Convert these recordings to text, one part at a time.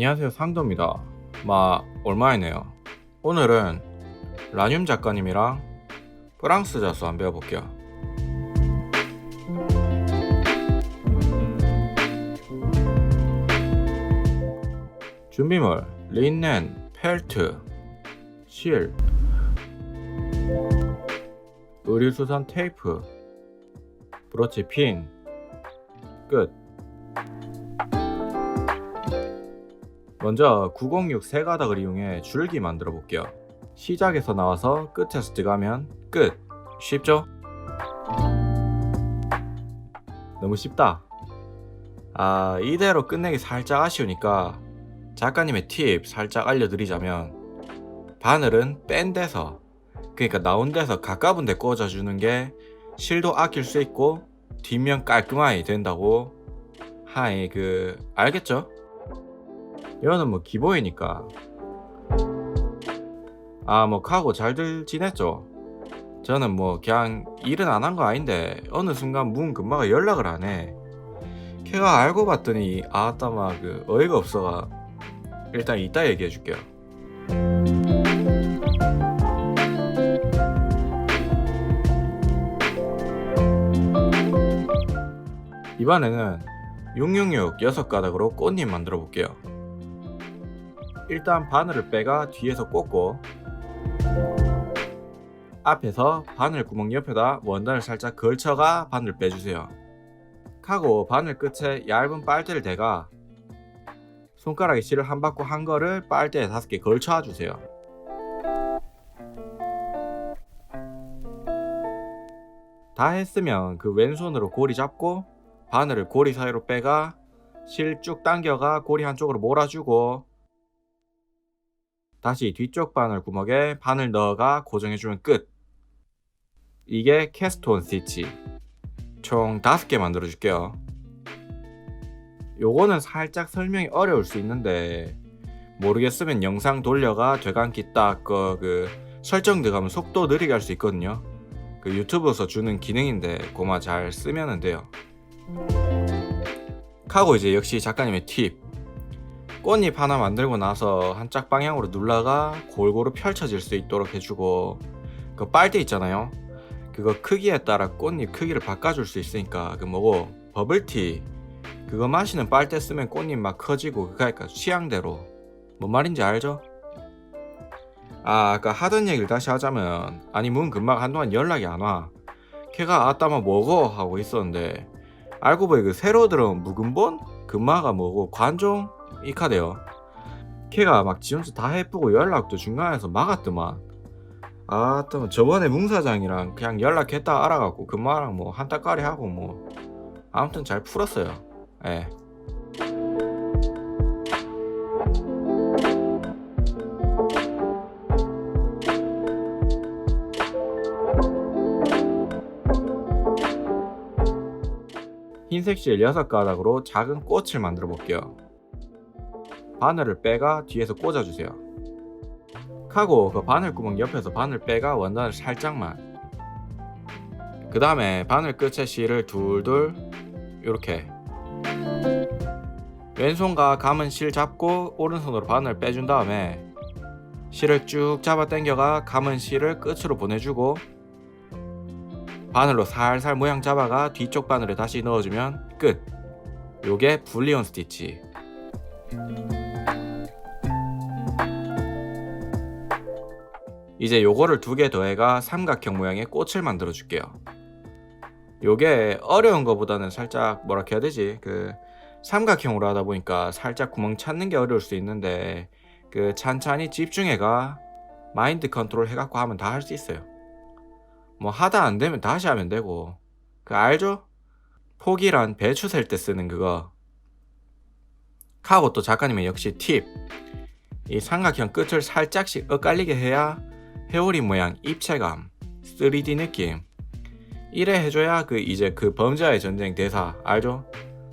안녕하세요 상도입니다. 마 얼마이네요. 오늘은 라늄 작가님이랑 프랑스 자수 한번 배워볼게요. 준비물 린넨, 펠트, 실 의류수선 테이프 브로치 핀 끝. 먼저 906 세 가닥을 이용해 줄기 만들어 볼게요. 시작에서 나와서 끝에서 들어가면 끝. 쉽죠? 너무 쉽다. 아, 이대로 끝내기 살짝 아쉬우니까 작가님의 팁 살짝 알려드리자면 바늘은 뺀 데서 그러니까 나온 데서 가까운 데 꽂아주는 게 실도 아낄 수 있고 뒷면 깔끔하게 된다고 하이 그 알겠죠? 이거는 뭐 기본이니까 아뭐 가고 잘들 지냈죠? 저는 뭐 그냥 일은 안 한 거 아닌데 어느 순간 문 금마가 연락을 안 해. 걔가 알고 봤더니 아따 막그 어이가 없어가 일단 이따 얘기해 줄게요. 이번에는 666 6가닥으로 꽃잎 만들어 볼게요. 일단 바늘을 빼가 뒤에서 꽂고 앞에서 바늘 구멍 옆에다 원단을 살짝 걸쳐가 바늘 빼주세요. 하고 바늘 끝에 얇은 빨대를 대가 손가락에 실을 한 바퀴 한 거를 빨대에 다섯 개 걸쳐 주세요. 다 했으면 그 왼손으로 고리 잡고 바늘을 고리 사이로 빼가 실 쭉 당겨가 고리 한쪽으로 몰아주고 다시 뒤쪽 바늘 구멍에 바늘 넣어가 고정해주면 끝. 이게 캐스톤 스티치. 총 5개 만들어 줄게요. 요거는 살짝 설명이 어려울 수 있는데 모르겠으면 영상 돌려가 되감기 딱그 그 설정 들어가면 속도 느리게 할 수 있거든요. 그 유튜브에서 주는 기능인데 고마 잘 쓰면 돼요. 하고 이제 역시 작가님의 팁. 꽃잎 하나 만들고 나서 한짝 방향으로 눌러가 골고루 펼쳐질 수 있도록 해주고 그 빨대 있잖아요. 그거 크기에 따라 꽃잎 크기를 바꿔줄 수 있으니까 그 뭐고 버블티 그거 마시는 빨대 쓰면 꽃잎 막 커지고 그니까 취향대로 뭔 말인지 알죠? 아 아까 하던 얘기를 다시 하자면 아니 문 금방 한동안 연락이 안 와. 걔가 아따마 뭐고 하고 있었는데 알고 보니 그 새로 들어온 묵은본 금마가 뭐고 관종 이 카드요. 걔가 막 지원서 다 해쁘고 연락도 중간에서 막았더만. 아, 또 저번에 뭉사장이랑 그냥 연락했다 알아갖고 금마랑 뭐 한따까리 하고 뭐 아무튼 잘 풀었어요. 예. 흰색 실 6가닥으로 작은 꽃을 만들어 볼게요. 바늘을 빼가 뒤에서 꽂아주세요. 하고 그 바늘 구멍 옆에서 바늘 빼가 원단을 살짝만. 그 다음에 바늘 끝에 실을 둘둘 이렇게. 왼손과 감은 실 잡고 오른손으로 바늘 빼준 다음에 실을 쭉 잡아 당겨가 감은 실을 끝으로 보내주고 바늘로 살살 모양 잡아가 뒤쪽 바늘에 다시 넣어주면 끝. 요게 불리온 스티치 이제 요거를 두 개 더해가 삼각형 모양의 꽃을 만들어 줄게요. 요게 어려운 거보다는 살짝 뭐라 해야 되지? 그 삼각형으로 하다 보니까 살짝 구멍 찾는 게 어려울 수 있는데 그 찬찬히 집중해가 마인드 컨트롤 해갖고 하면 다 할 수 있어요. 뭐 하다 안 되면 다시 하면 되고 그 알죠? 포기란 배추 셀 때 쓰는 그거. 하고 또 작가님의 역시 팁. 이 삼각형 끝을 살짝씩 엇갈리게 해야 회오리 모양 입체감, 3D 느낌. 이래 해줘야 그 이제 그 범죄와의 전쟁 대사 알죠?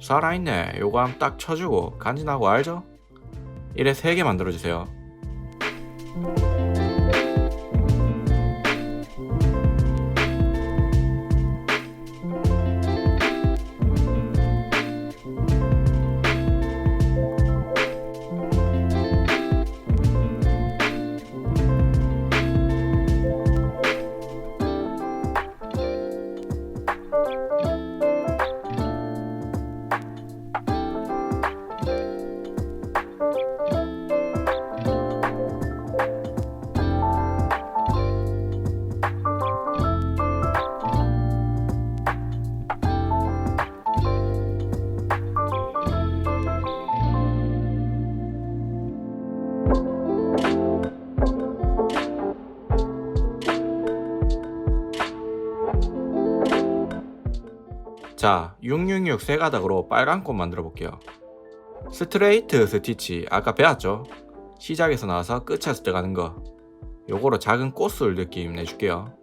살아있네. 요거 함딱 쳐주고 간지나고 알죠? 이래 세 개 만들어주세요. 자, 666 세 가닥으로 빨간 꽃 만들어 볼게요. 스트레이트 스티치 아까 배웠죠? 시작에서 나와서 끝에서 들어가는 거. 요거로 작은 꽃술 느낌 내줄게요.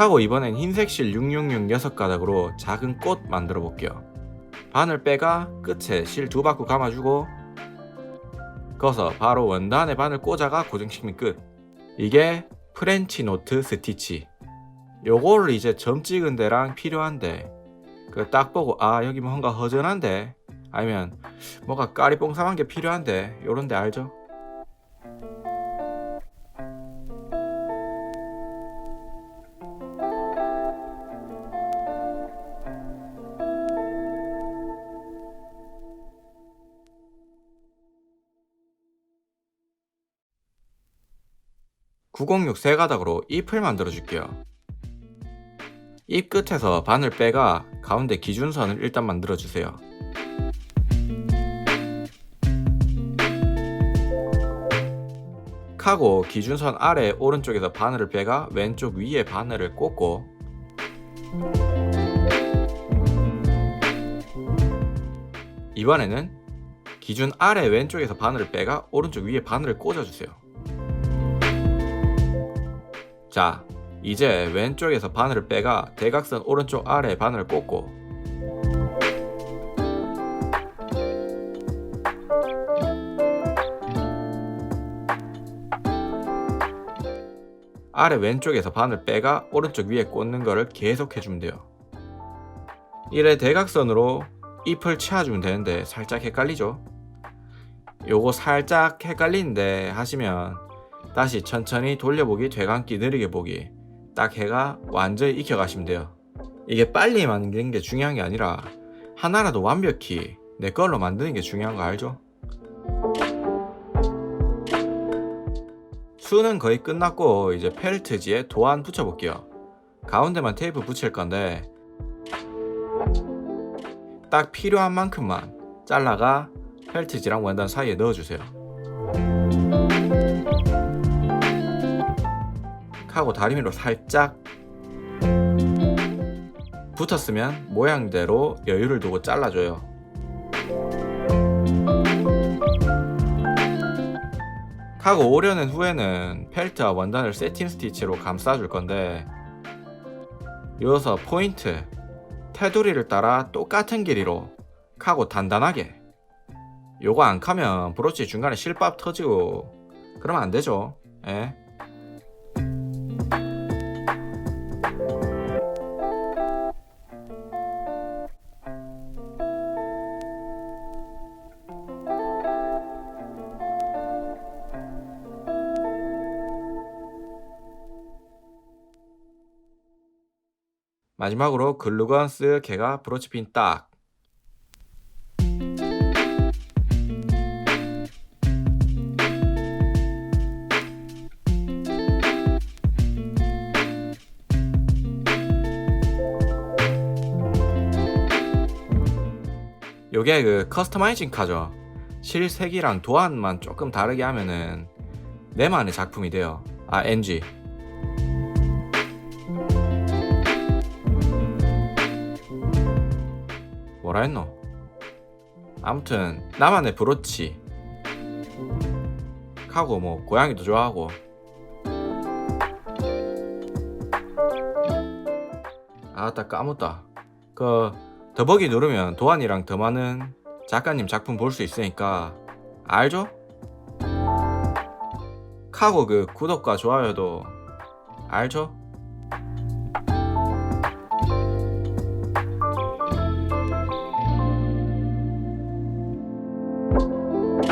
하고 이번엔 흰색 실 666 6가닥으로 작은 꽃 만들어 볼게요. 바늘 빼가 끝에 실 두 바퀴 감아주고 그어서 바로 원단에 바늘 꽂아가 고정시키면 끝. 이게 프렌치 노트 스티치. 요거를 이제 점 찍은 데랑 필요한데 그 딱 보고 아 여기 뭔가 허전한데 아니면 뭐가 까리뽕삼한 게 필요한데 요런데 알죠? (906) 세 가닥으로 잎을 만들어 줄게요 잎 끝에서 바늘 빼가 가운데 기준선을 일단 만들어 주세요 카고 기준선 아래 오른쪽에서 바늘을 빼가 왼쪽 위에 바늘을 꽂고 이번에는 기준 아래 왼쪽에서 바늘을 빼가 오른쪽 위에 바늘을 꽂아주세요. 자, 이제 왼쪽에서 바늘을 빼가 대각선 오른쪽 아래 바늘을 꽂고 아래 왼쪽에서 바늘 빼가 오른쪽 위에 꽂는 거를 계속 해주면 돼요. 이래 대각선으로 잎을 채워주면 되는데 살짝 헷갈리죠? 요거 살짝 헷갈리는데 하시면 다시 천천히 돌려보기 되감기 느리게 보기 딱 해가 완전히 익혀가시면 돼요. 이게 빨리 만드는 게 중요한 게 아니라 하나라도 완벽히 내 걸로 만드는 게 중요한 거 알죠? 수는 거의 끝났고 이제 펠트지에 도안 붙여볼게요. 가운데만 테이프 붙일 건데 딱 필요한 만큼만 잘라가 펠트지랑 원단 사이에 넣어주세요. 하고 다리미로 살짝 붙었으면 모양대로 여유를 두고 잘라줘요. 하고 오려낸 후에는 펠트와 원단을 세팅 스티치로 감싸줄 건데 이어서 포인트 테두리를 따라 똑같은 길이로 카고 단단하게 요거 안 카면 브로치 중간에 실밥 터지고 그러면 안 되죠 예. 마지막으로 글루건스 개가 브로치핀 딱. 요게 그 커스터마이징 카죠. 실색이랑 도안만 조금 다르게 하면은 내만의 작품이 돼요. 아 NG 뭐라 했노? 아무튼 나만의 브로치 하고 뭐 고양이도 좋아하고 아따 까먹다 그 더보기 누르면 도안이랑 더 많은 작가님 작품 볼 수 있으니까 알죠? 카고 그 구독과 좋아요도 알죠?